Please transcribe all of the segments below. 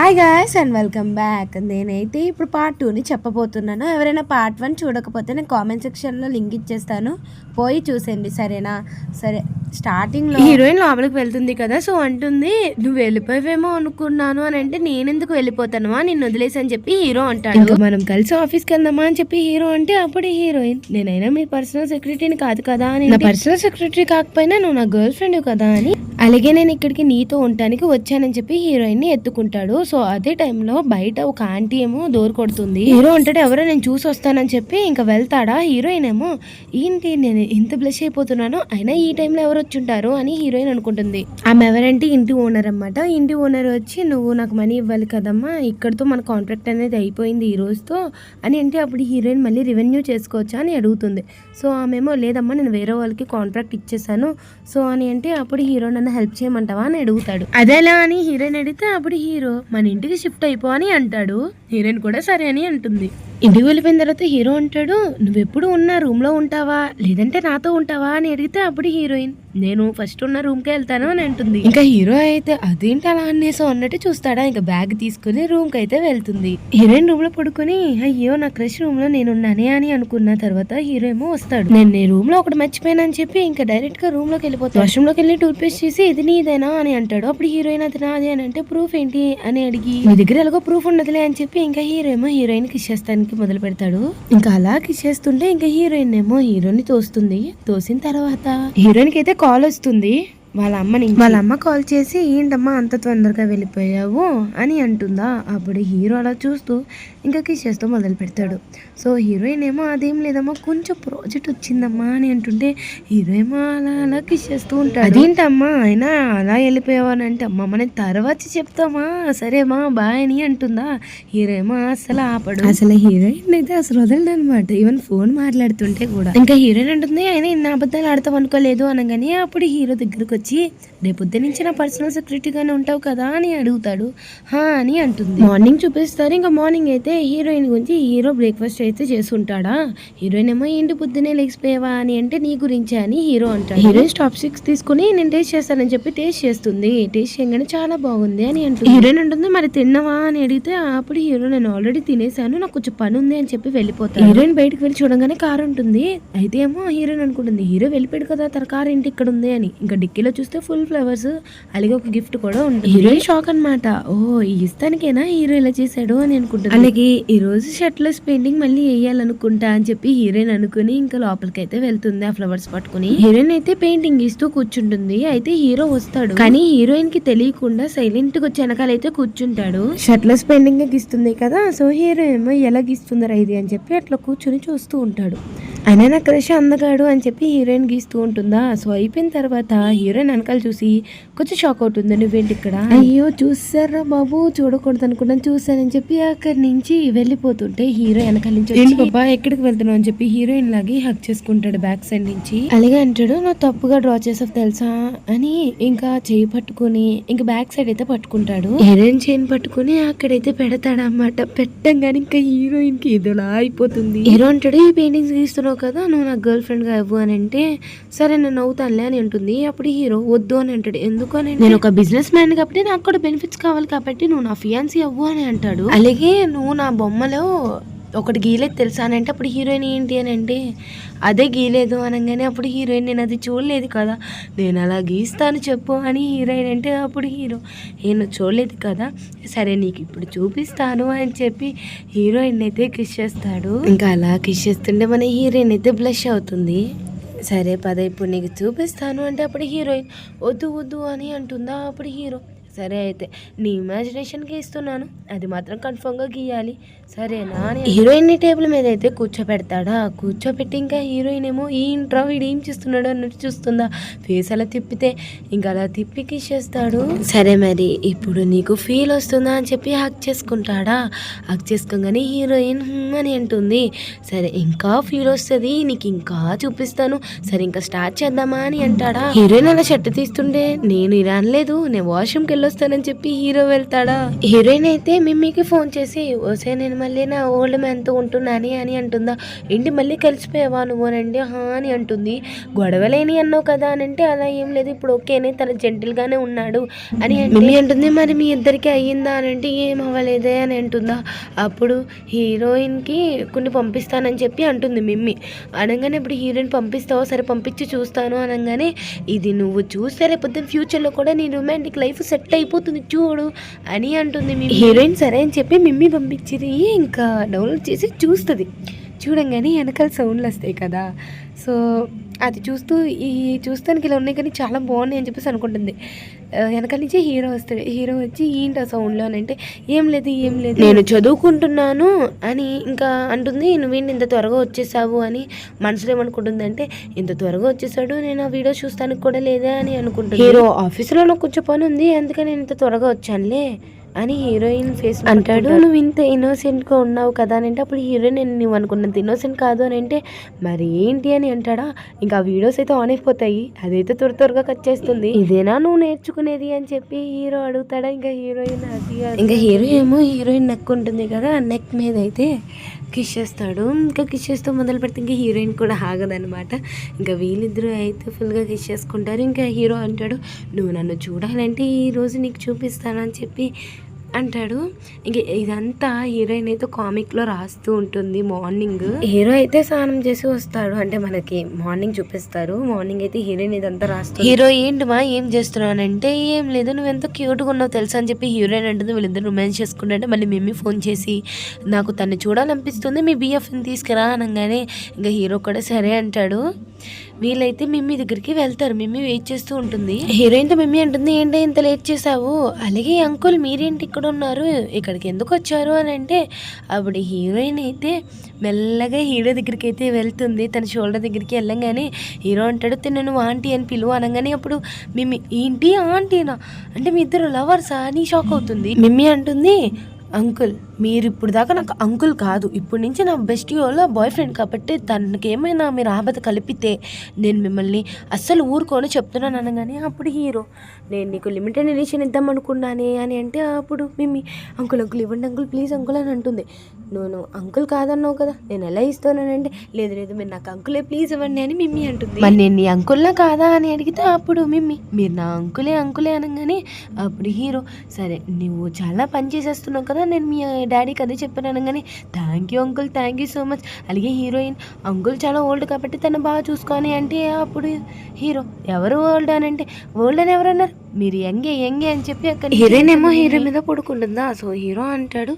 Hi guys and welcome back నేనైతే ఇప్పుడు part టూని చెప్పబోతున్నాను. ఎవరైనా పార్ట్ వన్ చూడకపోతే నేను కామెంట్ సెక్షన్లో లింక్ ఇచ్చేస్తాను. పోయి చూసేయండి సరేనా? సరే. స్టార్టింగ్లో హీరోయిన్ లోపలికి వెళ్తుంది కదా సో అంటుంది నువ్వు వెళ్ళిపోయావేమో అనుకున్నాను అని అంటే నేనెందుకు వెళ్ళిపోతాను నిన్ను వదిలేసి అని చెప్పి హీరో అంటాడు. మనం కలిసి ఆఫీస్కి వెళ్దామా అని చెప్పి హీరో అంటే అప్పుడు హీరోయిన్ నేనైనా మీ పర్సనల్ సెక్రటరీని కాదు కదా అని నా పర్సనల్ సెక్రటరీ కాకపోయినా నువ్వు నా గర్ల్ ఫ్రెండ్ కదా అని అలాగే నేను ఇక్కడికి నీతో ఉండటానికి వచ్చానని చెప్పి హీరోయిన్ని ఎత్తుకుంటాడు. సో అదే టైంలో బయట ఒక ఆంటీ ఏమో డోర్ కొడుతుంది. హీరో అంటాడు ఎవరో నేను చూసి వస్తానని చెప్పి ఇంకా వెళ్తాడా. హీరోయిన్ ఏమో ఏంటి నేను ఇంత బ్లష్ అయిపోతున్నాను అయినా ఈ టైంలో ఎవరు వచ్చుంటారు అని హీరోయిన్ అనుకుంటుంది. ఆమె ఎవరంటే ఇంటి ఓనర్ అన్నమాట. ఇంటి ఓనర్ వచ్చి నువ్వు నాకు మనీ ఇవ్వాలి కదమ్మా ఇక్కడితో మన కాంట్రాక్ట్ అనేది అయిపోయింది ఈ రోజుతో అని అంటే అప్పుడు హీరోయిన్ మళ్ళీ రెవెన్యూ చేసుకోవచ్చా అని అడుగుతుంది. సో ఆమెమో లేదమ్మా నేను వేరే వాళ్ళకి కాంట్రాక్ట్ ఇచ్చేసాను. సో అని అంటే అప్పుడు హీరో నన్ను హెల్ప్ చేయమంటావా అని అడుగుతాడు. అదేలా అని హీరోయిన్ అడిగితే అప్పుడు హీరో మన ఇంటికి షిఫ్ట్ అయిపో అని అంటాడు. హీరోయిన్ కూడా సరే అని అంటుంది. ఇంటికి వెళ్ళిపోయిన తర్వాత హీరో అంటాడు నువ్వెప్పుడు ఉన్న రూమ్లో ఉంటావా? లేదంటే నాతో ఉంటావా? అని అడిగితే అప్పుడు హీరోయిన్ నేను ఫస్ట్ ఉన్న రూమ్కి వెళ్తాను అని అంటుంది. ఇంకా హీరో అయితే అదేంటి అలా అనేసో అన్నట్టు చూస్తాడా? ఇంకా బ్యాగ్ తీసుకుని రూమ్కి అయితే వెళ్తుంది. హీరోయిన్ రూమ్లో పడుకుని అయ్యో నా క్రష్ రూమ్లో నేను ఉన్నానే అని అనుకున్న తర్వాత హీరో ఏమో వస్తాడు. నేను నీ రూమ్లో ఒకటి మర్చిపోయాను అని చెప్పి ఇంకా డైరెక్ట్గా రూమ్లోకి వెళ్ళిపోతాను వాష్రూమ్లోకి వెళ్ళి టూత్ పేస్ట్ చేసి ఇది నీదేనా? అని అంటాడు. అప్పుడు హీరోయిన్ అది నాది అని అంటే ప్రూఫ్ ఏంటి? అని అడిగి మీ దగ్గర ఎలాగో ప్రూఫ్ ఉండదులే అని చెప్పి ఇంకా హీరో ఏమో హీరోయిన్ కిస్ చేస్తానికి మొదలు పెడతాడు. ఇంకా అలా కిస్ చేస్తుంటే ఇంకా హీరోయిన్ ఏమో హీరోని తోస్తుంది. తోసిన తర్వాత హీరోయిన్కి అయితే కాల్ వస్తుంది. వాళ్ళ అమ్మని వాళ్ళ అమ్మ కాల్ చేసి ఏంటమ్మా అంత తొందరగా వెళ్ళిపోయావు? అని అంటుందా. అప్పుడు హీరో అలా చూస్తూ ఇంకా కిస్ చేస్తూ మొదలు పెడతాడు. సో హీరోయిన్ ఏమో అదేం లేదమ్మా కొంచెం ప్రాజెక్ట్ వచ్చిందమ్మా అని అంటుంటే హీరో ఏమో అలా అలా కిస్ చేస్తూ ఉంటాడు. అదేంటమ్మా అయినా అలా వెళ్ళిపోయావు అని అంటే అమ్మ మనం తర్వాత చెప్తామా? సరేమా బాయ్ అని అంటుందా. హీరో ఏమో అసలు ఆపడు. అసలు హీరోయిన్ అయితే అసలు వదలడు అనమాట ఈవెన్ ఫోన్ మాట్లాడుతుంటే కూడా. ఇంకా హీరోయిన్ అంటుంది అయినా ఇన్ని అబద్ధాలు ఆడతాం అనుకోలేదు అనగానే అప్పుడు హీరో దగ్గరకు వచ్చి రేపొద్దు నుంచి నా పర్సనల్ సెక్రటరీగానే ఉంటావు కదా అని అడుగుతాడు. హా అని అంటుంది. మార్నింగ్ చూపిస్తారు. ఇంకా మార్నింగ్ అయితే హీరోయిన్ గురించి హీరో బ్రేక్ఫాస్ట్ అయితే చేసుంటాడా హీరోయిన్ ఏమో ఏంటి పొద్దునే లేచిపోయావా అని అంటే నీ గురించే అని హీరో అంటాడు. హీరోయిన్ స్టాప్ సిక్స్ తీసుకుని నేను టేస్ట్ చేస్తానని చెప్పి టేస్ట్ చేస్తుంది. టేస్ట్ చేయగానే చాలా బాగుంది అని అంటుంది. హీరోయిన్ అంటుంది మరి తిన్నవా? అని అడిగితే అప్పుడు హీరో నేను ఆల్రెడీ తినేసాను నాకు కొంచెం పని ఉంది అని చెప్పి వెళ్ళిపోతాను హీరోయిన్ బయటకు వెళ్ళి చూడగానే కారు ఉంటుంది. అయితే ఏమో హీరోయిన్ అనుకుంటుంది హీరో వెళ్ళిపోయాడు కదా తన కారు ఏంటి ఇక్కడ ఉంది అని. ఇంకా డిక్కీలో చూస్తే ఫుల్ ఫ్లవర్స్ అలాగే ఒక గిఫ్ట్ కూడా ఉంటుంది. హీరోయిన్ షాక్ అన్నమాట. ఓ ఇస్తానికేనా హీరో ఇలా చేశాడు అని అనుకుంటుంది. అలాగే ఈ రోజు షర్ట్లెస్ పెయింటింగ్ మళ్ళీ వేయాలనుకుంటా అని చెప్పి హీరోయిన్ అనుకుని ఇంకా లోపలికి అయితే వెళ్తుంది ఆ ఫ్లవర్స్ పట్టుకుని. హీరోయిన్ అయితే పెయింటింగ్ ఇస్తూ కూర్చుంటుంది. అయితే హీరో వస్తాడు. కానీ హీరోయిన్కి తెలియకుండా సైలెంట్గా వచ్చి వెనకాల అయితే కూర్చుంటాడు షర్ట్లెస్ పెయింటింగ్ గీస్తుంది కదా సో హీరో ఏమో ఎలా గీస్తుందరా ఇది అని చెప్పి అట్లా కూర్చుని చూస్తూ ఉంటాడు. అయినా నా క్రష్ అందగాడు అని చెప్పి హీరోయిన్ గీస్తూ ఉంటుందా? సో అయిపోయిన తర్వాత హీరోయిన్ వెనకాల చూసి కొంచెం షాక్ అవుతుంది. నువ్వేంటి ఇక్కడ? అయ్యో చూసారా బాబు చూడకూడదు అనుకున్నాను చూసానని చెప్పి అక్కడి నుంచి వెళ్ళిపోతుంటే హీరో వెనకాల నుంచి ఏంటి బాబా ఎక్కడికి వెళ్తున్నావు అని చెప్పి హీరోయిన్ లాగి హక్ చేసుకుంటాడు బ్యాక్ సైడ్ నుంచి. అలాగే అంటాడు నువ్వు తప్పుగా డ్రా చేసావు తెలుసా? అని ఇంకా చేయి పట్టుకుని ఇంకా బ్యాక్ సైడ్ అయితే పట్టుకుంటాడు. హీరోయిన్ చేయిని పట్టుకుని అక్కడైతే పెడతాడు అన్నమాట. పెట్టంగానే ఇంకా హీరోయిన్కి ఇదిలా అయిపోతుంది. హీరో అంటాడు ఈ పెయింటింగ్స్ గీస్తున్నావు కదా నువ్వు నా గర్ల్ ఫ్రెండ్గా ఇవ్వు అని అంటే సరే నేను అవుతానులే అని ఉంటుంది అప్పుడు హీరో వద్దు అని అంటాడు. ఎందుకు అని నేను ఒక బిజినెస్ మ్యాన్ కాబట్టి నాకు కూడా బెనిఫిట్స్ కావాలి కాబట్టి నువ్వు నా ఫియాన్సీ అవ్వు అని అంటాడు. అలాగే నువ్వు నా బొమ్మలో ఒకటి గీలేదు తెలుసా అని అంటే అప్పుడు హీరోయిన్ ఏంటి అని అంటే అదే గీలేదు అనగానే అప్పుడు హీరోయిన్ నేను అది చూడలేదు కదా. నేను అలా గీస్తాను చెప్పు అని హీరోయిన్ అంటే అప్పుడు హీరో నేను చూడలేదు కదా? సరే నీకు ఇప్పుడు చూపిస్తాను అని చెప్పి హీరోయిన్ అయితే కిస్ చేస్తాడు. ఇంకా అలా కిస్ చేస్తుంటే మన హీరోయిన్ అయితే బ్లష్ అవుతుంది. సరే పద ఇప్పుడు నీకు చూపిస్తాను అంటే అప్పుడు హీరోయిన్ వద్దు వద్దు అని అంటుందా అప్పుడు హీరో? సరే అయితే నీ ఇమాజినేషన్కి ఇస్తున్నాను. అది మాత్రం కన్ఫర్మ్గా గీయాలి. సరేనా అని హీరోయిన్ టేబుల్ మీద అయితే కూర్చోపెడతాడా కూర్చోపెట్టి ఇంకా హీరోయిన్ ఏమో ఈ ఇంట్రా వీడు ఏం చేస్తున్నాడు అన్నట్టు చూస్తుందా? ఫేస్ అలా తిప్పితే ఇంకా అలా తిప్పి చేస్తాడు సరే మరి ఇప్పుడు నీకు ఫీల్ వస్తుందా అని చెప్పి హక్ చేసుకుంటాడా? హక్ చేసుకోగానే హీరోయిన్ అని అంటుంది. సరే ఇంకా ఫీల్ వస్తుంది నీకు ఇంకా చూపిస్తాను. సరే ఇంకా స్టార్ట్ చేద్దామా అని అంటాడా? హీరోయిన్ అలా షర్ట్ తీస్తుంటే నేను ఇలా అనలేదు నేను వాష్రూమ్కి వెళ్ళి వస్తానని చెప్పి హీరో వెళ్తాడా? హీరోయిన్ అయితే మిమ్మీకి ఫోన్ చేసి ఓసే నేను మళ్ళీ నా ఓల్డ్ మ్యాన్తో ఉంటున్నాని అని అంటుందా? ఏంటి మళ్ళీ కలిసిపోయావా నువ్వు? అనండి హా అని అంటుంది. గొడవలేని అన్నావు కదా అని అంటే అలా ఏం లేదు ఇప్పుడు ఓకేనే తన జెంటిల్గానే ఉన్నాడు. అని మిమ్మీ అంటుంది మరి మీ ఇద్దరికి అయ్యిందా? అని అంటే ఏం అవ్వలేదే అని అంటుందా? అప్పుడు హీరోయిన్కి కొన్ని పంపిస్తానని చెప్పి అంటుంది మిమ్మీ. అనగానే ఇప్పుడు హీరోయిన్ పంపిస్తావో? సరే పంపించి చూస్తాను అనగానే ఇది నువ్వు చూస్తే రేపొద్దున ఫ్యూచర్లో కూడా నీ రొమాంటిక్ లైఫ్ సెట్ అయిపోతుంది. చూడు అని అంటుంది మీ హీరోయిన్ సరే అని చెప్పి మిమ్మీ పంపించింది. ఇంకా డౌన్లోడ్ చేసి చూస్తుంది. చూడంగానే వెనకాల సౌండ్లు వస్తాయి కదా. సో అది చూస్తూ ఈ చూస్తానికి ఇలా ఉన్నాయి కానీ చాలా బాగున్నాయి అని చెప్పేసి అనుకుంటుంది. వెనకాల నుంచి హీరో వస్తాడు. హీరో వచ్చి ఏంటి ఆ సౌండ్లో అని అంటే ఏం లేదు ఏం లేదు. నేను చదువుకుంటున్నాను అని ఇంకా అంటుంది. నువ్వేంటి ఇంత త్వరగా వచ్చేసావు అని మనసులో ఏమనుకుంటుంది అంటే ఇంత త్వరగా వచ్చేసాడు నేను ఆ వీడియో చూస్తానికి కూడా లేదా అని అనుకుంటుంది. హీరో ఆఫీసులో నాకు కొంచెం పని ఉంది అందుకని నేను ఇంత త్వరగా వచ్చానులే. అని హీరోయిన్ ఫేస్ అంటాడు నువ్వు ఇంత ఇన్నోసెంట్గా ఉన్నావు కదా అని అంటే అప్పుడు హీరోయిన్ నేను నువ్వు అనుకున్నంత ఇన్నోసెంట్ కాదు అని అంటే మరి ఏంటి అని అంటాడా ఇంకా ఆ వీడియోస్ అయితే ఆన్ అయిపోతాయి అదైతే త్వర త్వరగా కట్ చేస్తుంది. ఇదేనా నువ్వు నేర్చుకునేది అని చెప్పి హీరో అడుగుతాడా ఇంకా హీరోయిన్ అది ఇంకా హీరో ఏమో హీరోయిన్ నెక్ ఉంటుంది కదా నెక్ మీద అయితే కిష్ చేస్తాడు ఇంకా కిష్ చేస్తూ మొదలు పెడితే ఇంకా హీరోయిన్ కూడా ఆగదనమాట ఇంకా వీళ్ళిద్దరూ అయితే ఫుల్గా కిష్ చేసుకుంటారు ఇంకా హీరో అంటాడు నువ్వు నన్ను చూడాలంటే ఈ రోజు నీకు చూపిస్తానని చెప్పి అంటాడు. ఇంక ఇదంతా హీరోయిన్ అయితే కామిక్లో రాస్తూ ఉంటుంది మార్నింగ్. హీరో అయితే స్నానం చేసి వస్తాడు. అంటే మనకి మార్నింగ్ చూపిస్తారు. మార్నింగ్ అయితే హీరోయిన్ ఇదంతా రాస్తుంది. హీరో ఏంటి మా ఏం చేస్తున్నానంటే ఏం లేదు నువ్వు ఎంత క్యూట్గా ఉన్నావు తెలుసా? అని చెప్పి హీరోయిన్ అంటుంది. వీళ్ళిద్దరు రొమాన్స్ చేసుకుంటే మళ్ళీ మమ్మీ ఫోన్ చేసి నాకు తను చూడాలనిపిస్తుంది మీ బిఎఫ్ని తీసుకురా అనగానే ఇంకా హీరో కూడా సరే అంటాడు. వీళ్ళైతే మిమ్మీ దగ్గరికి వెళ్తారు. మిమ్మీ వెయిట్ చేస్తూ ఉంటుంది. హీరోయిన్తో మిమ్మీ అంటుంది ఏంటి ఇంత లేట్ చేసావు అలాగే అంకుల్ మీరేంటి ఇక్కడ ఉన్నారు? ఇక్కడికి ఎందుకు వచ్చారు? అని అంటే అప్పుడు హీరోయిన్ అయితే మెల్లగా హీరో దగ్గరికి అయితే వెళ్తుంది. తన షోల్డర్ దగ్గరికి వెళ్ళంగానే హీరో అంటాడు తిను నువ్వు ఆంటీ అని పిలువు అనగానే అప్పుడు మిమ్మీ ఏంటి ఆంటీనా? అంటే మీ ఇద్దరు లవర్సా? అని షాక్ అవుతుంది. మిమ్మీ అంటుంది అంకుల్ మీరు ఇప్పుడు దాకా నాకు అంకుల్ కాదు. ఇప్పటి నుంచి నా బెస్ట్ వాళ్ళ బాయ్ ఫ్రెండ్ కాబట్టి తనకి ఏమైనా మీరు ఆపద కలిపితే నేను మిమ్మల్ని అస్సలు ఊరుకోని చెప్తున్నాను అనగానే అప్పుడు హీరో నేను నీకు లిమిటెడ్ ఎడిషన్ ఇద్దాం అనుకున్నానే అని అంటే అప్పుడు మిమ్మీ అంకుల్ అంకుల్ ఇవ్వండి అంకుల్ ప్లీజ్ అంకుల్ అని అంటుంది. నువ్వు నువ్వు అంకుల్ కాదన్నావు కదా నేను ఎలా ఇస్తానంటే లేదు లేదు మీరు నాకు అంకులే ప్లీజ్ ఇవ్వండి అని మిమ్మీ అంటుంది. మరి నేను నీ అంకుల్లా కాదా అని అడిగితే అప్పుడు మిమ్మీ మీరు నా అంకులే అంకులే అనగానే అప్పుడు హీరో సరే నువ్వు చాలా పని చేసేస్తున్నావు కదా నేను మీ డాడీకి అదే చెప్పాను కానీ thank you uncle thank you so much అలాగే హీరోయిన్ అంకుల్ చాలా ఓల్డ్ కాబట్టి తను బాగా చూసుకొని అంటే అప్పుడు హీరో ఎవరు ఓల్డ్ అని అంటే ఓల్డ్ అని ఎవరన్నారు మీరు యంగే యంగే అని చెప్పి అక్కడ హీరోయిన్ ఏమో హీరో మీద పడుకుంటుందా? సో హీరో అంటాడు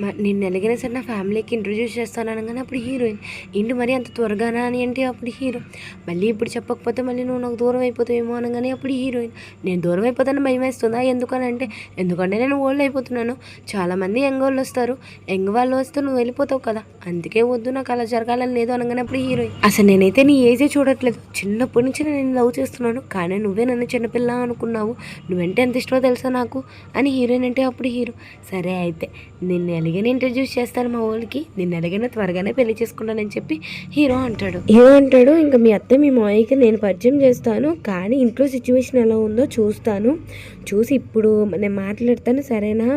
"మ- నిన్ను ఎలాగైనా సరే నా ఫ్యామిలీకి ఇంట్రొడ్యూస్ చేస్తాను అనగానే అప్పుడు హీరోయిన్ ఏంటి మరి అంత త్వరగానా? అని అంటే అప్పుడు హీరో మళ్ళీ ఇప్పుడు చెప్పకపోతే మళ్ళీ నువ్వు నాకు దూరం అయిపోతావేమో అనగానే అప్పుడు హీరోయిన్ నేను దూరం అయిపోతాను భయం వేస్తుందా? ఎందుకని? అంటే ఎందుకంటే నేను ఓల్డ్ అయిపోతున్నాను. చాలామంది యంగ్ వాళ్ళు వస్తారు. యంగ్ వాళ్ళు వస్తే నువ్వు వెళ్ళిపోతావు కదా. అందుకే వద్దు నాకు అలా జరగాలని లేదు అనగానే అప్పుడు హీరోయిన్ అసలు నేనైతే నీ ఏజే చూడట్లేదు. చిన్నప్పటి నుంచి నేను లవ్ చేస్తున్నాను. కానీ నువ్వే నన్ను చిన్నపిల్ల అనుకున్నావు. నువ్వంటే ఎంత ఇష్టమో తెలుసా నాకు? అని హీరోయిన్ అంటే అప్పుడు హీరో. సరే అయితే నిన్ను ఎలాగైనా ఇంట్రడ్యూస్ చేస్తాను మా వాళ్ళకి నిన్ను ఎలాగైనా త్వరగానే పెళ్ళి చేసుకుంటానని చెప్పి హీరో అంటాడు. హీరో అంటాడు ఇంకా మీ అత్త మీ మాయకి నేను పరిచయం చేస్తాను. కానీ ఇంట్లో సిచ్యువేషన్ ఎలా ఉందో చూస్తాను. చూసి ఇప్పుడు నేను మాట్లాడతాను సరేనా?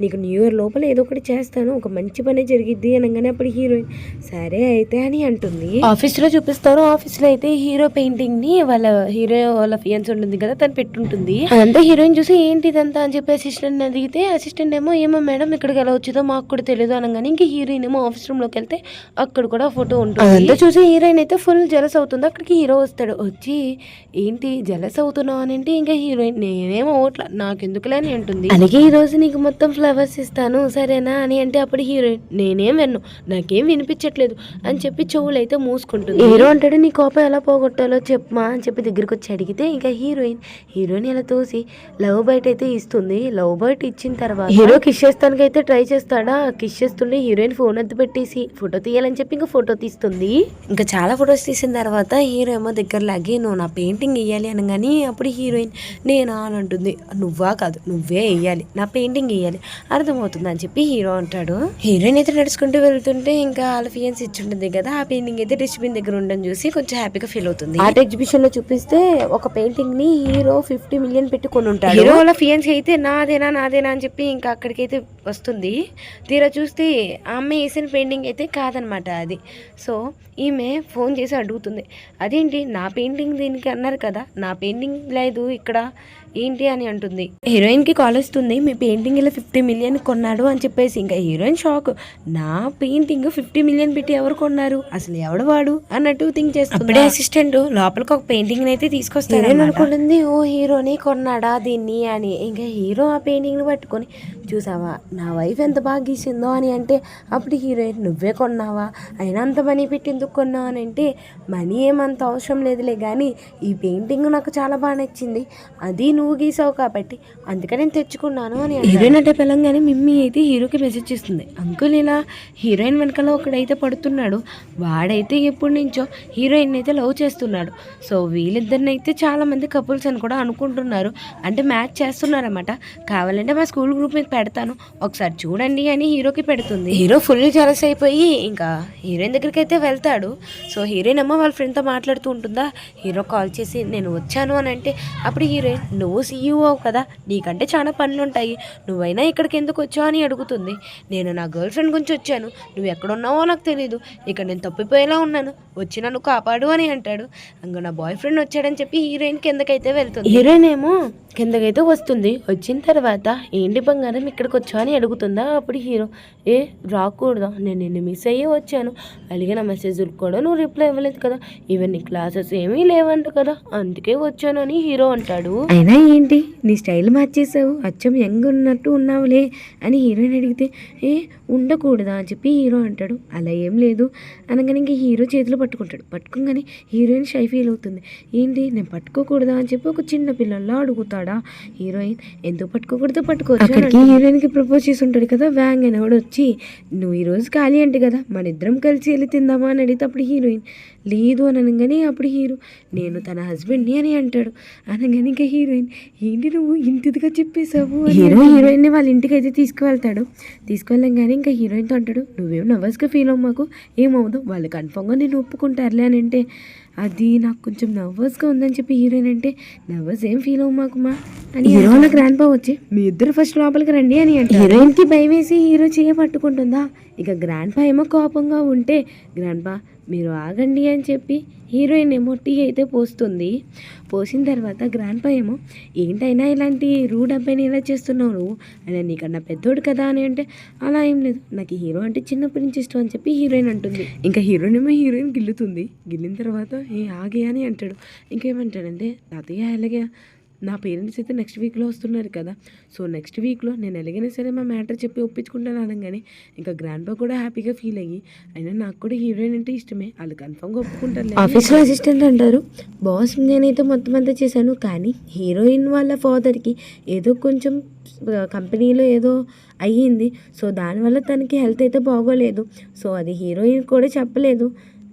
నీకు న్యూ ఇయర్ లోపల ఏదో ఒకటి చేస్తాను ఒక మంచి పని జరిగిద్ది అనగానే అప్పుడు హీరోయిన్ సరే అయితే అని అంటుంది. ఆఫీస్లో చూపిస్తారు ఆఫీస్లో అయితే హీరో పెయింటింగ్ని వాళ్ళ హీరో వాళ్ళ ఫియన్స్ ఉంటుంది కదా తను పెట్టుంటుంది. అదంతా హీరోయిన్ చూసి ఏంటి ఇదంతా అని చెప్పి అసిస్టెంట్ అడిగితే అసిస్టెంట్ ఏమో ఏమో మేడం ఇక్కడికి ఎలా వచ్చిందో మాకు కూడా తెలియదు అనగానే ఇంకా హీరోయిన్ ఏమో ఆఫీస్ రూమ్లోకి వెళ్తే అక్కడ కూడా ఫోటో ఉంటుంది. అదంతా చూసి హీరోయిన్ అయితే ఫుల్ జలస్ అవుతుంది. అక్కడికి హీరో వస్తాడు వచ్చి ఏంటి జలస్ అవుతున్నావు అని అంటే ఇంకా హీరోయిన్ నేనేమో ఓట్ల నాకెందుకులే అని అంటుంది. అలాగే ఈ రోజు నీకు మొత్తం ఫ్లవర్స్ ఇస్తాను సరేనా అని అంటే అప్పుడు హీరోయిన్ నేనేం విన్ను నాకేం వినిపించట్లేదు అని చెప్పి చెవులు అయితే మూసుకుంటుంది. హీరో అంటాడు నీ కోపం ఎలా పోగొట్టాలో చెప్పమా అని చెప్పి దగ్గరికి వచ్చి అడిగితే ఇంకా హీరోయిన్ హీరోయిన్ ఇలా తోసి లవ్ బైట్ అయితే ఇస్తుంది. లవ్ బైట్ ఇచ్చిన తర్వాత హీరో కిస్ చేస్తానికి అయితే ట్రై చేస్తాడా? కిస్ చేస్తుండే హీరోయిన్ ఫోన్ ఎత్తు పెట్టేసి ఫోటో తీయాలని చెప్పి ఇంకా ఫోటో తీస్తుంది? ఇంకా చాలా ఫొటోస్ తీసిన తర్వాత హీరో ఏమో దగ్గర లాగి నువ్వు నా పెయింటింగ్ ఇయ్యాలి అనగాని అప్పుడు హీరోయిన్ నేనా అని అంటుంది. నువ్వా కాదు నువ్వే వేయాలి నా పెయింటింగ్ వేయాలి అర్థమవుతుంది అని చెప్పి హీరో అంటాడు. హీరోయిన్ అయితే నడుచుకుంటూ వెళ్తుంటే ఇంకా వాళ్ళ ఫియన్స్ ఇచ్చుంటుంది కదా ఆ పెయింటింగ్ అయితే డస్ట్బిన్ దగ్గర ఉండని చూసి కొంచెం హ్యాపీగా ఫీల్ అవుతుంది. ఆర్ట్ ఎగ్జిబిషన్లో చూపిస్తే ఒక పెయింటింగ్ని హీరో ఫిఫ్టీ మిలియన్ పెట్టి కొని ఉంటాడు. హీరో వాళ్ళ ఫియన్స్ అయితే నాదేనా నాదేనా అని చెప్పి ఇంకా అక్కడికైతే వస్తుంది. తీరా చూస్తే ఆ అమ్మాయి వేసిన పెయింటింగ్ అయితే కాదనమాట అది. సో ఈమె ఫోన్ చేసి అడుగుతుంది. అదేంటి నా పెయింటింగ్ దీనికి అన్నారు కదా నా పెయింటింగ్ లేదు ఇక్కడ. ఏంటి అని అంటుంది. హీరోయిన్కి కాల్ వస్తుంది మీ పెయింటింగ్ ఇలా ఫిఫ్టీ మిలియన్ కొన్నాడు అని చెప్పేసి ఇంకా హీరోయిన్ షాక్. నా పెయింటింగ్ ఫిఫ్టీ మిలియన్ పెట్టి ఎవరు కొన్నారు? అసలు ఎవడు వాడు? అన్నట్టు థింక్ చేస్తుంది. అప్పుడే అసిస్టెంట్ లోపలికి ఒక పెయింటింగ్ అయితే తీసుకొస్తాడు అనుకుంటుంది ఓ హీరోని కొన్నాడా దీన్ని అని. ఇంకా హీరో ఆ పెయింటింగ్ని పట్టుకొని చూసావా నా వైఫ్ ఎంత బాగా గీసిందో అని అంటే అప్పుడు హీరోయిన్ నువ్వే కొన్నావా? అయినా అంత మనీ పెట్టి ఎందుకు కొన్నావు? అని అంటే మనీ ఏమంత అవసరం లేదులే కానీ ఈ పెయింటింగ్ నాకు చాలా బాగా నచ్చింది. అది నువ్వు గీసావు కాబట్టి అందుకని నేను తెచ్చుకున్నాను అని హీరోయిన్ అంటే పిలంగానే మిమ్మీ అయితే హీరోకి మెసేజ్ చేస్తుంది. అంకుల్ ఇలా హీరోయిన్ వెనకాల ఒకడైతే పడుతున్నాడు. వాడైతే ఎప్పటి నుంచో హీరోయిన్ అయితే లవ్ చేస్తున్నాడు. సో వీళ్ళిద్దరిని అయితే చాలా మంది కపుల్స్ అని కూడా అనుకుంటున్నారు. అంటే మ్యాచ్ చేస్తున్నారన్నమాట. కావాలంటే మా స్కూల్ గ్రూప్ మీద పెడతాను. ఒకసారి చూడండి అని హీరోకి పెడుతుంది. హీరో ఫుల్ జలస్ అయిపోయి ఇంకా హీరోయిన్ దగ్గరికి అయితే వెళ్తాడు. సో హీరోయిన్ అమ్మ వాళ్ళ ఫ్రెండ్తో మాట్లాడుతూ ఉంటుందా? హీరో కాల్ చేసి నేను వచ్చాను అని అంటే అప్పుడు హీరోయిన్ నువ్వు సీఈఓ కదా నీకంటే చాలా పనులు ఉంటాయి నువ్వైనా ఇక్కడికి ఎందుకు వచ్చావు అని అడుగుతుంది. నేను నా గర్ల్ ఫ్రెండ్ గురించి వచ్చాను. నువ్వు ఎక్కడున్నావో నాకు తెలియదు ఇక నేను తప్పిపోయేలా ఉన్నాను. వచ్చి నన్ను కాపాడు అని అంటాడు. ఇంకా నా బాయ్ ఫ్రెండ్ వచ్చాడని చెప్పి హీరోయిన్ కిందకైతే వెళ్తుంది. హీరోయిన్ ఏమో కిందకైతే వస్తుంది. వచ్చిన తర్వాత ఏంటి బంగారం ఇక్కడికి వచ్చా అని అడుగుతుందా అప్పుడు హీరో. ఏ రాకూడదా? నేను నిన్ను మిస్ అయ్యి వచ్చాను. అడిగిన మెసేజ్లు కూడా నువ్వు రిప్లై ఇవ్వలేదు కదా. ఈవెన్ నీ క్లాసెస్ ఏమీ లేవంట కదా. అందుకే వచ్చాను అని హీరో అంటాడు. అయినా ఏంటి? నీ స్టైల్ మార్చేసావు అచ్చం యంగ్ ఉన్నట్టు ఉన్నావులే అని హీరోయిన్ అడిగితే ఏ ఉండకూడదా అని చెప్పి హీరో అంటాడు. అలా ఏం లేదు. అనగానే ఇంక హీరో చేతులు పట్టుకుంటాడు. పట్టుకోగానే హీరోయిన్ షై ఫీల్ అవుతుంది. ఏంటి? నేను పట్టుకోకూడదా అని చెప్పి ఒక చిన్న పిల్లల్లో అడుగుతాడా? హీరోయిన్ ఎందుకు పట్టుకోకూడదు? పట్టుకోవచ్చు అక్కడికి హీరోయిన్కి ప్రపోజ్ చేసి ఉంటాడు కదా వ్యాంగ్ అని వాడు వచ్చి నువ్వు ఈరోజు ఖాళీ అంటే కదా మన ఇద్దరం కలిసి వెళ్ళి తిందామా? అని అడిగితే అప్పుడు హీరోయిన్ లేదు అని అనగానే అప్పుడు హీరో నేను తన హస్బెండ్ని అని అంటాడు. అనగానే ఇంకా హీరోయిన్ ఏంటి నువ్వు ఇంటిదిగా చెప్పేశావు? హీరో హీరోయిన్ని వాళ్ళ ఇంటికి అయితే తీసుకువెళ్తాడు. తీసుకువెళ్ళంగానే ఇంకా హీరోయిన్తో అంటాడు నువ్వేం నర్వస్గా ఫీల్ అవ్వ మాకు ఏమవుదు వాళ్ళు కన్ఫామ్గా నేను ఒప్పుకుంటారులే అని అంటే అది నాకు కొంచెం నర్వస్గా ఉందని చెప్పి హీరోయిన్ అంటే నర్వస్ ఏం ఫీల్ అవ్వ మాకు మా? అని హీరో వాళ్ళ గ్రాండ్ పా వచ్చి మీ ఇద్దరు ఫస్ట్ లోపలికి రండి అని అంటే హీరోయిన్కి భయం వేసి హీరో చేయ పట్టుకుంటుందా? ఇక గ్రాండ్ పా ఏమో కోపంగా ఉంటే గ్రాండ్ పా మీరు ఆగండి అని చెప్పి హీరోయిన్ ఏమో టీ అయితే పోస్తుంది. పోసిన తర్వాత గ్రాండ్ పా ఏమో ఏంటైనా ఇలాంటి రూడ్ అబ్బాయిని ఇలా చేస్తున్నావు నువ్వు? ఆయన నీకన్నా పెద్దోడు కదా అని అంటే అలా ఏం లేదు. నాకు హీరో అంటే చిన్నప్పటి నుంచి ఇష్టం అని చెప్పి హీరోయిన్ అంటుంది. ఇంకా హీరోయిన్ ఏమో హీరోయిన్ గిల్లుతుంది. గిల్లిన తర్వాత ఏ ఆగే అని అంటాడు. ఇంకేమంటాడంటే తాతయ్య అలాగే నా పేరెంట్స్ అయితే నెక్స్ట్ వీక్లో వస్తున్నారు కదా. సో నెక్స్ట్ వీక్లో నేను ఎలాగైనా సరే మా మ్యాటర్ చెప్పి ఒప్పించుకుంటాను అనగానే ఇంకా గ్రాండ్ కూడా హ్యాపీగా ఫీల్ అయ్యి అయినా నాకు కూడా హీరోయిన్ అంటే ఇష్టమే. వాళ్ళు కన్ఫామ్గా ఒప్పుకుంటారు ఆఫీస్లో అసిస్టెంట్ అంటారు. బాస్ నేనైతే మొత్తం అంతా చేశాను కానీ హీరోయిన్ వాళ్ళ ఫాదర్కి ఏదో కొంచెం కంపెనీలో ఏదో అయ్యింది. సో దానివల్ల తనకి హెల్త్ అయితే బాగోలేదు. సో అది హీరోయిన్ కూడా చెప్పలేదు.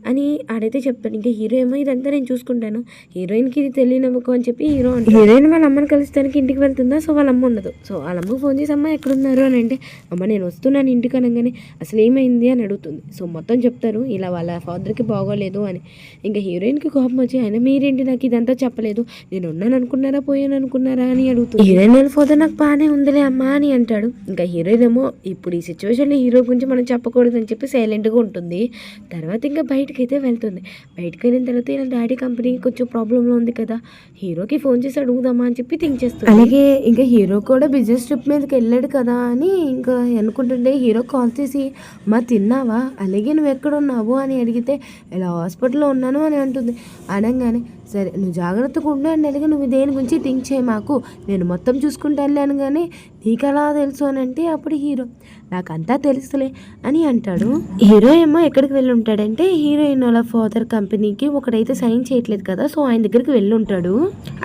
అని ఆడైతే చెప్తాడు ఇంకా హీరో ఏమో ఇదంతా నేను చూసుకుంటాను. హీరోయిన్కి ఇది తెలియనివ్వకు అని చెప్పి హీరో అంటే హీరోయిన్ వాళ్ళ అమ్మని కలుస్తానికి ఇంటికి వెళ్తుందా? సో వాళ్ళ అమ్మ ఉండదు. సో వాళ్ళ అమ్మకు ఫోన్ చేసి అమ్మ ఎక్కడున్నారు? అని అంటే అమ్మ నేను వస్తున్నాను ఇంటికి అనగానే అసలు ఏమైంది? అని అడుగుతుంది. సో మొత్తం చెప్తారు ఇలా వాళ్ళ ఫాదర్కి బాగోలేదు అని. ఇంకా హీరోయిన్కి కోపం వచ్చి ఆయన మీరేంటి? నాకు ఇదంతా చెప్పలేదు. నేను ఉన్నాను అనుకున్నారా? పోయాను అనుకున్నారా? అని అడుగుతుంది. హీరోయిన్ వాళ్ళ ఫాదర్ నాకు బాగానే ఉందిలే అమ్మా అని అంటాడు. ఇంకా హీరోయిన్ ఏమో ఇప్పుడు ఈ సిచ్యువేషన్లో హీరో గురించి మనం చెప్పకూడదు అని చెప్పి సైలెంట్గా ఉంటుంది. తర్వాత ఇంకా బయటకి అయితే వెళ్తుంది. బయటకు వెళ్ళిన తర్వాత ఇలా డాడీ కంపెనీ కొంచెం ప్రాబ్లంలో ఉంది కదా హీరోకి ఫోన్ చేసి అడుగుదామా అని చెప్పి థింక్ చేస్తుంది. అలాగే ఇంకా హీరో కూడా బిజినెస్ ట్రిప్ మీదకి వెళ్ళాడు కదా అని ఇంకా అనుకుంటుంటే హీరో కాల్ చేసి మా తిన్నావా? అలాగే నువ్వు ఎక్కడ ఉన్నావు? అని అడిగితే ఇలా హాస్పిటల్లో ఉన్నాను అని అంటుంది. అనగానే సరే నువ్వు జాగ్రత్తగా ఉండు అని అలాగే నువ్వు దేని గురించి థింక్ చేయి మాకు. నేను మొత్తం చూసుకుంటానులే అనగానే నీకు ఎలా తెలుసు అని అంటే అప్పుడు హీరో నాకంతా తెలుసులే అని అంటాడు. హీరో ఏమో ఎక్కడికి వెళ్ళి ఉంటాడంటే హీరోయిన్ వాళ్ళ ఫాదర్ కంపెనీకి ఒకడైతే సైన్ చేయట్లేదు కదా సో ఆయన దగ్గరికి వెళ్ళి ఉంటాడు.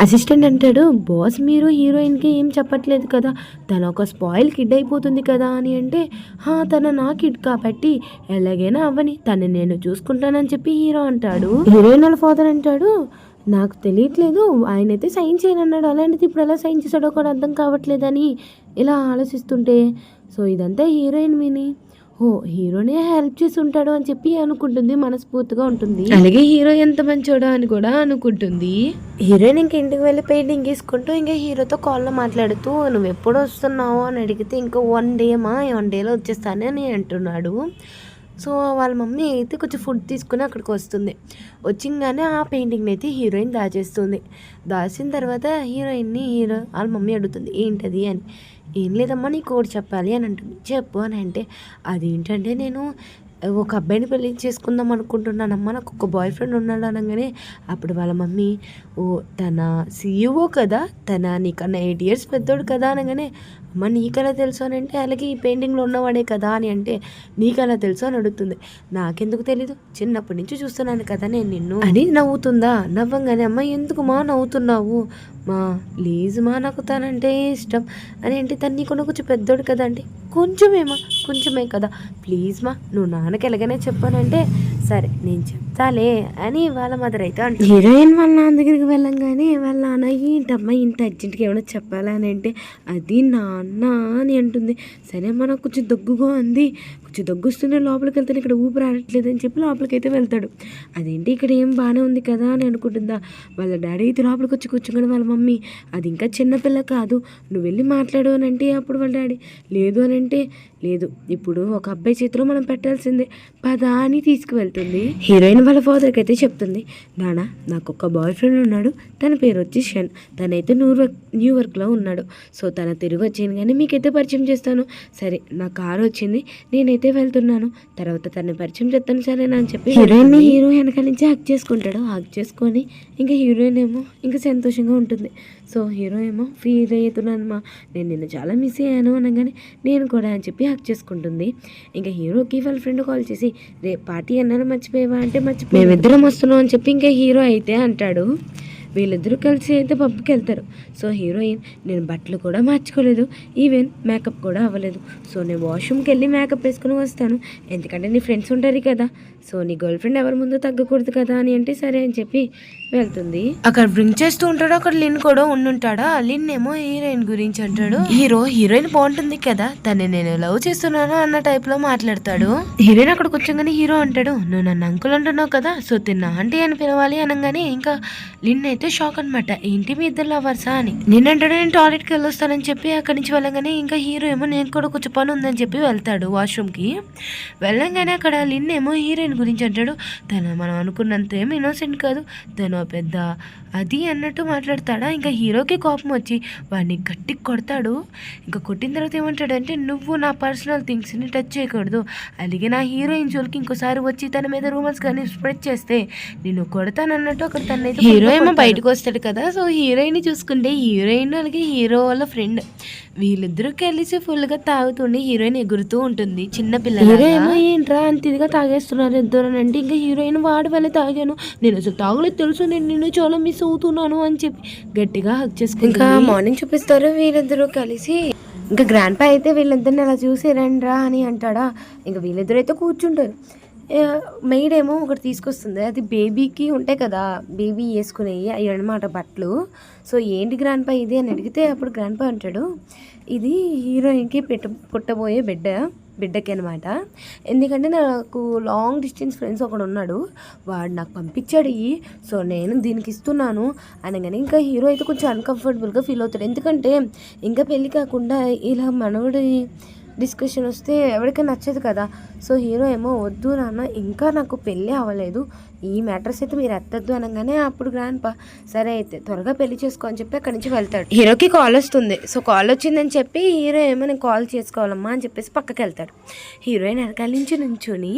అసిస్టెంట్ అంటాడు బాస్ మీరు హీరోయిన్కి ఏం చెప్పట్లేదు కదా తన ఒక స్పాయిల్ కిడ్ అయిపోతుంది కదా అని అంటే హా తన నా కిడ్ కాబట్టి ఎలాగైనా అవ్వని తను నేను చూసుకుంటానని చెప్పి హీరో అంటాడు. హీరోయిన్ వాళ్ళ ఫాదర్ అంటాడు నాకు తెలియట్లేదు. ఆయన అయితే సైన్ చేయను అన్నాడు. అలాంటిది ఇప్పుడు ఎలా సైన్ చేశాడో కూడా అర్థం కావట్లేదని ఇలా ఆలోచిస్తుంటే. సో ఇదంతా హీరోయిన్ విని ఓ హీరోనే హెల్ప్ చేసి ఉంటాడు అని చెప్పి అనుకుంటుంది. మనస్ఫూర్తిగా ఉంటుంది. అలాగే హీరో ఎంత మంచోడో అని కూడా అనుకుంటుంది. హీరోయిన్ ఇంక ఇంటికి వెళ్ళి పెయింటింగ్ గీసుకుంటూ ఇంకా హీరోతో కాల్లో మాట్లాడుతూ నువ్వు ఎప్పుడు వస్తున్నావు? అని అడిగితే ఇంకా వన్ డే మా వన్ డేలో వచ్చేస్తానని అంటున్నాడు. సో వాళ్ళ మమ్మీ అయితే కొంచెం ఫుడ్ తీసుకుని అక్కడికి వస్తుంది. వచ్చింగానే ఆ పెయింటింగ్ని అయితే హీరోయిన్ దాచేస్తుంది. దాచిన తర్వాత హీరోయిన్ని హీరో వాళ్ళ మమ్మీ అడుగుతుంది ఏంటది అని? ఏం లేదమ్మా నీకు ఒకటి చెప్పాలి అని అంటుంది. చెప్పు అని అంటే అదేంటంటే నేను ఒక అబ్బాయిని పెళ్ళి చేసుకుందాం అనుకుంటున్నానమ్మా. నాకు ఒక బాయ్ ఫ్రెండ్ ఉన్నాడు అనగానే అప్పుడు వాళ్ళ మమ్మీ ఓ తన సీఈఓ కదా తన నీకన్నా ఎయిట్ ఇయర్స్ పెద్దోడు కదా అనగానే అమ్మ నీకలా తెలుసు అని అంటే అలాగే ఈ పెయింటింగ్లో ఉన్నవాడే కదా అని అంటే నీకలా తెలుసు అని అడుగుతుంది. నాకెందుకు తెలీదు చిన్నప్పటి నుంచి చూస్తున్నాను కదా నేను నిన్ను అని నవ్వుతుందా? నవ్వంగానే అమ్మ ఎందుకు మా నవ్వుతున్నావు? మా ప్లీజ్ మా నాకు తనంటే ఇష్టం అని అంటే తను నీకు కొంచెం పెద్దోడు కదా అంటే కొంచెమేమా కొంచెమే కదా. ప్లీజ్ మా నువ్వు నాన్నకి ఎలాగైనా చెప్పానంటే సరే నేను చెప్తాలే అని వాళ్ళ మదర్ అయితే అంటే హీరోయిన్ వాళ్ళ నాన్న దగ్గరికి వెళ్ళంగానే వాళ్ళ నాన్న ఏంటమ్మా ఇంత అర్జెంట్గా ఏమైనా చెప్పాలా అని అంటే అది నాన్న అని అంటుంది. సరే మనకు కొంచెం దగ్గుగా ఉంది. కొంచెం దగ్గుస్తూనే లోపలికి వెళ్తాను. ఇక్కడ ఊపిరి ఆడట్లేదు అని చెప్పి లోపలికి అయితే వెళ్తాడు. అదేంటి ఇక్కడ ఏం బాగానే ఉంది కదా అని అనుకుంటుందా. వాళ్ళ డాడీ అయితే లోపలికి వచ్చి కూర్చోగానే వాళ్ళ మమ్మీ అది ఇంకా చిన్నపిల్ల కాదు. నువ్వు వెళ్ళి మాట్లాడు అని అంటే అప్పుడు వాళ్ళ డాడీ లేదు అని అంటే లేదు. ఇప్పుడు ఒక అబ్బాయి చేతిలో మనం పెట్టాల్సిందే. పదా అని తీసుకువెళ్తుంది హీరోయిన్ వాళ్ళ ఫాదర్కి అయితే చెప్తుంది నాన్న నాకు ఒక బాయ్ ఫ్రెండ్ ఉన్నాడు తన పేరు వచ్చి షన్ తనైతే న్యూయార్క్ న్యూయార్క్లో ఉన్నాడు. సో తన తిరిగి వచ్చాను కానీ మీకైతే పరిచయం చేస్తాను. సరే నా కారు వచ్చింది నేనైతే వెళ్తున్నాను. తర్వాత తనని పరిచయం చేస్తాను సరేనా? అని చెప్పి హీరోయిన్ హీరో వెనకాల నుంచి హక్ చేసుకుంటాడు. హక్ చేసుకొని ఇంకా హీరోయిన్ ఏమో ఇంకా సంతోషంగా ఉంటుంది. సో హీరో ఏమో ఫీల్ అవుతున్నానమ్మా నేను నిన్ను చాలా మిస్ అయ్యాను అనగానే నేను కూడా అని చెప్పి హక్ చేసుకుంటుంది. ఇంకా హీరోకి వాళ్ళ ఫ్రెండ్ కాల్ చేసి రే పార్టీ అన్నాను మర్చిపోయావా? అంటే మర్చిపోయి మేమిద్దరం వస్తున్నాం అని చెప్పి ఇంకా హీరో అయితే అంటాడు. వీళ్ళిద్దరూ కలిసి అయితే పబ్కి వెళ్తారు. సో హీరోయిన్ నేను బట్టలు కూడా మార్చుకోలేదు. ఈవెన్ మేకప్ కూడా అవ్వలేదు. సో నేను వాష్రూమ్కి వెళ్ళి మేకప్ వేసుకుని వస్తాను. ఎందుకంటే నీ ఫ్రెండ్స్ ఉంటారు కదా. సో నీ గర్ల్ ఫ్రెండ్ ఎవరి ముందు తగ్గకూడదు కదా అని అంటే సరే అని చెప్పి వెళ్తుంది. అక్కడ డ్రింక్ చేస్తూ ఉంటాడు అక్కడ లిన్ కూడా ఉండుంటాడా? లిన్ ఏమో హీరోయిన్ గురించి అంటాడు. హీరో హీరోయిన్ బాగుంటుంది కదా తన్ని నేను లవ్ చేస్తున్నాను అన్న టైప్లో మాట్లాడతాడు. హీరోయిన్ అక్కడ కూర్చోగానే హీరో అంటాడు నువ్వు నన్ను అంకుల్ అంటున్నావు కదా సో తిన్నా ఆంటీ అని పిలవాలి అనగానే ఇంకా లిన్ అయితే షాక్ అనమాట ఏంటి మీ ఇద్దరు లవర్సా అని. నేనంటాడు నేను టాయిలెట్కి వెళ్ళొస్తానని చెప్పి అక్కడి నుంచి వెళ్ళగానే ఇంకా హీరో ఏమో నేను కూడా కొంచెం పని ఉందని చెప్పి వెళ్తాడు వాష్రూమ్కి. వెళ్ళంగానే అక్కడ లిన్ ఏమో హీరోయిన్ గురించి అంటాడు. తను మనం అనుకున్నంత ఏం ఇన్నోసెంట్ కాదు. తను పెద్ద అది అన్నట్టు మాట్లాడతాడా? ఇంకా హీరోకి కోపం వచ్చి వాడిని గట్టి కొడతాడు. ఇంకా కొట్టిన తర్వాత ఏమంటాడంటే నువ్వు నా పర్సనల్ థింగ్స్ని టచ్ చేయకూడదు. అలాగే నా హీరోయిన్ జోలికి ఇంకోసారి వచ్చి తన మీద రూమర్స్ కానీ స్ప్రెడ్ చేస్తే నేను కొడతానన్నట్టు అక్కడ తన హీరో ఏమో బయటకు వస్తాడు కదా. సో హీరోయిన్ చూసుకుంటే హీరోయిన్ అలాగే హీరో వాళ్ళ ఫ్రెండ్ వీళ్ళిద్దరూ కలిసి ఫుల్గా తాగుతుండి హీరోయిన్ ఎగురుతూ ఉంటుంది చిన్న పిల్లలు ఏమో ఏంట్రా అంత ఇదిగా తాగేస్తున్నారు ఇద్దరు అని అంటే ఇంకా హీరోయిన్ వాడి వల్ల తాగాను. నేను అసలు తాగలేదు తెలుసు నేను నిన్ను చాలా మిస్ అవుతున్నాను అని చెప్పి గట్టిగా హక్ చేసుకుని ఇంకా మార్నింగ్ చూపిస్తారు వీళ్ళిద్దరూ కలిసి. ఇంకా గ్రాండ్ పా అయితే వీళ్ళిద్దరిని అలా చూసి రండ్రా అని అంటాడా. ఇంకా వీళ్ళిద్దరు అయితే కూర్చుంటారు. మెయిడ్ ఏమో ఒకటి తీసుకొస్తుంది. అది బేబీకి ఉంటాయి కదా బేబీ వేసుకునేవి అవి అనమాట బట్టలు. సో ఏంటి గ్రాండ్ పా ఇది అని అడిగితే అప్పుడు గ్రాండ్ పా అంటాడు ఇది హీరోయిన్కి పెట్ట పుట్టబోయే బిడ్డ బిడ్డకి అనమాట ఎందుకంటే నాకు లాంగ్ డిస్టెన్స్ ఫ్రెండ్స్ ఒకడు ఉన్నాడు. వాడు నాకు పంపించాడు ఇవి సో నేను దీనికి ఇస్తున్నాను. అనగానే ఇంకా హీరో అయితే కొంచెం అన్కంఫర్టబుల్గా ఫీల్ అవుతాడు. ఎందుకంటే ఇంకా పెళ్ళి కాకుండా ఇలా మనవడి డిస్కషన్ వస్తే ఎవరికి నచ్చదు కదా. సో హీరో ఏమో వద్దు నాన్న ఇంకా నాకు పెళ్ళి అవ్వలేదు. ఈ మ్యాటర్స్ అయితే మీరు ఎత్తద్దు అనగానే అప్పుడు గ్రాండ్ పా సరే అయితే త్వరగా పెళ్ళి చేసుకో అని చెప్పి అక్కడి నుంచి వెళ్తాడు. హీరోకి కాల్ వస్తుంది. సో కాల్ వచ్చిందని చెప్పి హీరో ఏమో నేను కాల్ చేసుకోవాలమ్మా అని చెప్పేసి పక్కకి వెళ్తాడు. హీరోయిన్ వెనకాల నుంచి నుంచుని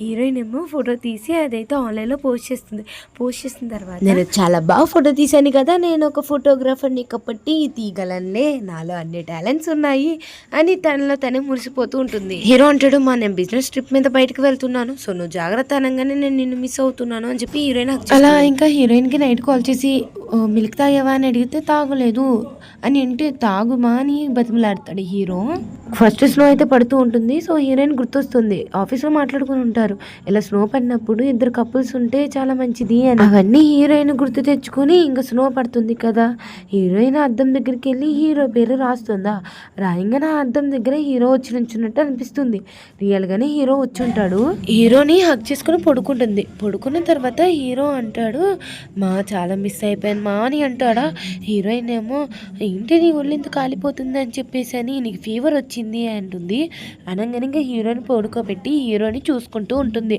హీరోయిన్ ఏమో ఫోటో తీసి అదైతే ఆన్లైన్లో పోస్ట్ చేస్తుంది. పోస్ట్ చేసిన తర్వాత నేను చాలా బాగా ఫోటో తీశాను కదా నేను ఒక ఫోటోగ్రాఫర్ని కాబట్టి తీగలన్నే నాలో అన్ని టాలెంట్స్ ఉన్నాయి అని తనలో తనే మురిసిపోతూ ఉంటుంది. హీరో అంటాడు మా నేను బిజినెస్ ట్రిప్ మీద బయటకు వెళ్తున్నాను. సో నువ్వు జాగ్రత్త అనగానే నేను నిన్ను మిస్ అవుతున్నాను అని చెప్పి హీరోయిన్ అలా ఇంకా హీరోయిన్కి నైట్ కాల్ చేసి "ఓ, మిల్క్ తాగేవా అని అడిగితే తాగలేదు. అని అంటే తాగుమా అని బతిమలాడతాడు హీరో. ఫస్ట్ స్నో అయితే పడుతూ ఉంటుంది. సో హీరోయిన్ గుర్తొస్తుంది. ఆఫీస్లో మాట్లాడుకుని ఉంటారు. ఇలా స్నో పడినప్పుడు ఇద్దరు కపుల్స్ ఉంటే చాలా మంచిది అని. అవన్నీ హీరోయిన్ గుర్తు తెచ్చుకొని ఇంకా స్నో పడుతుంది కదా. హీరోయిన్ అద్దం దగ్గరికి వెళ్ళి హీరో పేరు రాస్తుందా? రాయంగానే ఆ అద్దం దగ్గర హీరో వచ్చి నుంచున్నట్టు అనిపిస్తుంది. రియల్గానే హీరో వచ్చి ఉంటాడు. హీరోని హక్ చేసుకుని పడుకుంటుంది. పడుకున్న తర్వాత హీరో అంటాడు మా చాలా మిస్ అయిపోయింది అయిపోయాను మా అని అంటాడా? హీరోయిన్ ఏమో ఏంటి నీ ఒళ్ళు ఇంత కాలిపోతుంది అని చెప్పేసి అని నీకు ఫీవర్ వచ్చింది అంటుంది. అనగానే ఇంకా హీరోని పడుకోబెట్టి హీరోని చూసుకుంటూ ఉంటుంది.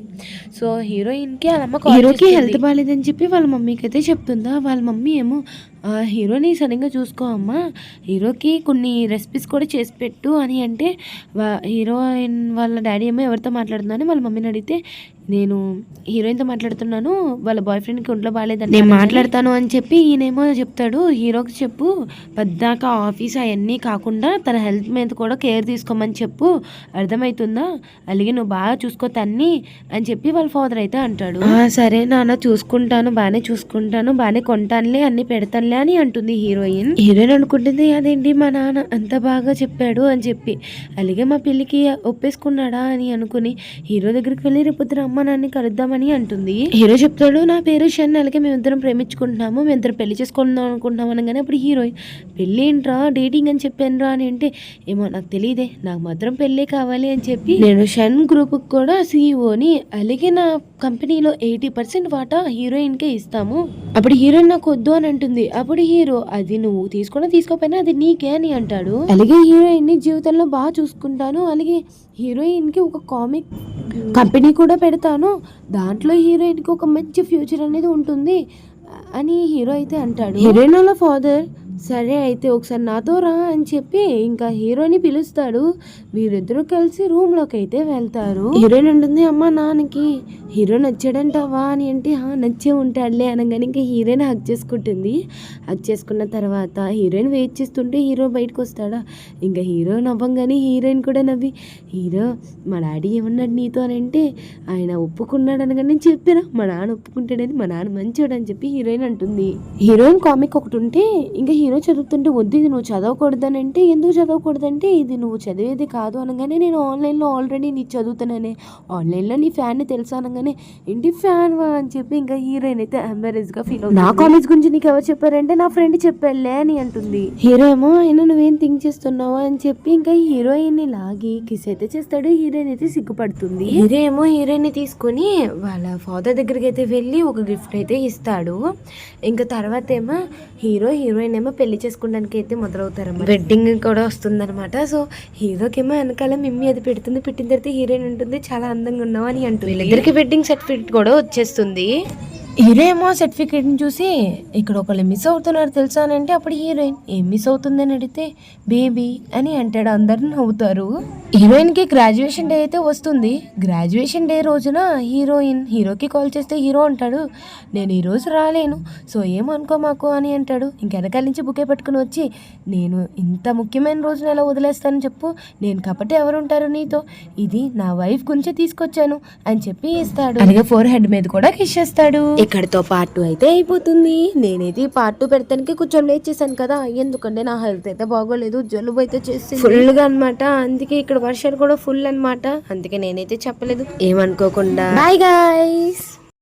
సో హీరోయిన్కి వాళ్ళమ్మ హీరోకి హెల్త్ బాగాలేదని చెప్పి వాళ్ళ మమ్మీకి అయితే చెప్తుందా? వాళ్ళ మమ్మీ ఏమో "ఆ, హీరోని సరిగ్గా చూసుకో అమ్మా. హీరోకి కొన్ని రెసిపీస్ కూడా చేసి పెట్టు అని అంటే హీరోయిన్ వాళ్ళ డాడీ ఏమో ఎవరితో మాట్లాడుతున్నాను వాళ్ళ మమ్మీని అడిగితే నేను హీరోయిన్తో మాట్లాడుతున్నాను. వాళ్ళ బాయ్ ఫ్రెండ్కి ఒంట్లో బాగాలేదని నేను మాట్లాడతాను అని చెప్పి ఈయనేమో చెప్తాడు. హీరోకి చెప్పు. పద్దాక ఆఫీస్ అవన్నీ కాకుండా తన హెల్త్ మీద కూడా కేర్ తీసుకోమని చెప్పు. అర్థమవుతుందా అలాగే నువ్వు బాగా చూసుకో తన్ని అని చెప్పి వాళ్ళ ఫాదర్ అయితే అంటాడు. "ఆ, సరే నాన్న చూసుకుంటాను. బాగానే చూసుకుంటాను. బాగానే కొంటానులే అన్ని పెడతానులే అని అంటుంది హీరోయిన్. హీరోయిన్ అనుకుంటుంది అదేంటి మా నాన్న అంత బాగా చెప్పాడు? అని చెప్పి. అలాగే మా పెళ్ళికి ఒప్పేసుకున్నాడా? అని అనుకుని హీరో దగ్గరికి వెళ్ళి రేపు పొద్దున అమ్మ నాన్ని కలుద్దామని అంటుంది. హీరో చెప్తాడు నా పేరు షన్ అలాగే మేమిద్దరం ప్రేమించుకుంటున్నాము మేమిద్దరం పెళ్ళి చేసుకుందాం అనుకుంటున్నాం అనగానే అప్పుడు హీరోయిన్ పెళ్ళి ఏంట్రా? డేటింగ్ అని చెప్పాను రా అని అంటే ఏమో నాకు తెలియదే నాకు మాత్రం పెళ్ళే కావాలి అని చెప్పి నేను షన్ గ్రూప్ కూడా సీఈఓని అలాగే నా కంపెనీలో ఎయిటీ పర్సెంట్ వాటా హీరోయిన్కే ఇస్తాము. అప్పుడు హీరోయిన్ నాకు వద్దు అని అంటుంది. అప్పుడు హీరో అది నువ్వు తీసుకున్నా తీసుకోపోయినా అది నీకే అని అంటాడు. అలాగే హీరోయిన్ని జీవితంలో బాగా చూసుకుంటాను. అలాగే హీరోయిన్కి ఒక కామిక్ కంపెనీ కూడా పెడతాను. దాంట్లో హీరోయిన్కి ఒక మంచి ఫ్యూచర్ అనేది ఉంటుంది. అని హీరో అయితే అంటాడు. హీరోయిన్ వాళ్ళ ఫాదర్? సరే అయితే ఒకసారి నాతో రా అని చెప్పి ఇంకా హీరోని పిలుస్తాడు. వీరిద్దరూ కలిసి రూమ్లోకి అయితే వెళ్తారు. హీరోయిన్ ఉంటుంది అమ్మ నాన్నకి హీరో నచ్చాడంటావా? అని అంటే "ఆ, నచ్చే ఉంటాడులే అనగానే ఇంకా హీరోయిన్ హక్ చేసుకుంటుంది. హక్ చేసుకున్న తర్వాత హీరోయిన్ వెయిట్ చేస్తుంటే హీరో బయటకు వస్తాడా? ఇంకా హీరో నవ్వంగానే హీరోయిన్ కూడా నవ్వి హీరో మా డాడీ ఏమన్నాడు నీతో? అని అంటే ఆయన ఒప్పుకున్నాడు అనగానే నేను చెప్పాను మా నాన్న ఒప్పుకుంటాడని మా నాన్న మంచోడు అని చెప్పి హీరోయిన్ అంటుంది. హీరోయిన్ కామిక్ ఒకటి ఉంటే ఇంకా హీరో చదువుతుంటే వద్దు ఇది నువ్వు చదవకూడదని అంటే ఎందుకు చదవకూడదంటే ఇది నువ్వు చదివేది కాదు అనగానే నేను ఆన్లైన్లో ఆల్రెడీ నీ చదువుతానని ఆన్లైన్లో నీ ఫ్యాన్ తెలుసా అనగానే ఏంటి ఫ్యాన్ వా అని చెప్పి ఇంకా హీరోయిన్ అయితే ఎంబరెస్గా ఫీల్ అవుతుంది. నా కాలేజ్ గురించి నీకు ఎవరు చెప్పారంటే నా ఫ్రెండ్ చెప్పాలే అని అంటుంది. హీరో ఏమో అయినా నువ్వేం థింక్ చేస్తున్నావు? అని చెప్పి ఇంకా హీరోయిన్ని లాగి కిస్ అయితే చేస్తాడు హీరోయిన్ అయితే సిగ్గుపడుతుంది. హీరో ఏమో హీరోయిన్ని తీసుకొని వాళ్ళ ఫాదర్ దగ్గరికి అయితే వెళ్ళి ఒక గిఫ్ట్ అయితే ఇస్తాడు. ఇంకా తర్వాత ఏమో హీరో హీరోయిన్ ఏమో పెళ్ళి చేసుకోవడానికి అయితే మొదలవుతారు వెడ్డింగ్ కూడా వస్తుందన్నమాట. సో హీరోకేమో వెనకాల మిమ్మీ అది పెడుతుంది పెట్టిన తర్వాత హీరోయిన్ ఉంటుంది చాలా అందంగా ఉన్నావు అని అంటుంది. వీళ్ళిద్దరికి వెడ్డింగ్ సర్టిఫికేట్ కూడా వచ్చేస్తుంది. హీరోయేమో సర్టిఫికేట్ని చూసి ఇక్కడ ఒకళ్ళు మిస్ అవుతున్నారు తెలుసా అని అంటే అప్పుడు హీరోయిన్ ఏం మిస్ అవుతుందని అడిగితే బేబీ అని అంటాడు అందరు నవ్వుతారు. హీరోయిన్కి గ్రాడ్యుయేషన్ డే అయితే వస్తుంది. గ్రాడ్యుయేషన్ డే రోజున హీరోయిన్ హీరోకి కాల్ చేస్తే హీరో అంటాడు నేను ఈరోజు రాలేను సో ఏమనుకో మాకు అని అంటాడు. ఇంకెనకాల నుంచి బుకే పట్టుకుని వచ్చి నేను ఇంత ముఖ్యమైన రోజున ఎలా వదిలేస్తాను చెప్పు నేను కాబట్టి ఎవరుంటారు నీతో ఇది నా వైఫ్ గురించి తీసుకొచ్చాను అని చెప్పి ఇస్తాడు. అలాగే ఫోర్ హెడ్ మీద కూడా కిష్ చేస్తాడు. ఇక్కడితో పార్ట్ టూ అయితే అయిపోతుంది. నేనైతే ఈ పార్ట్ టూ పెడతానికి కొంచెం లేట్ చేశాను కదా. ఎందుకంటే నా హెల్త్ అయితే బాగోలేదు జలుబు అయితే చేసి ఫుల్గా అనమాట అందుకే ఇక్కడ వర్షాలు కూడా ఫుల్ అన్నమాట. అందుకే నేనైతే చెప్పలేదు. ఏమనుకోకుండా. Bye guys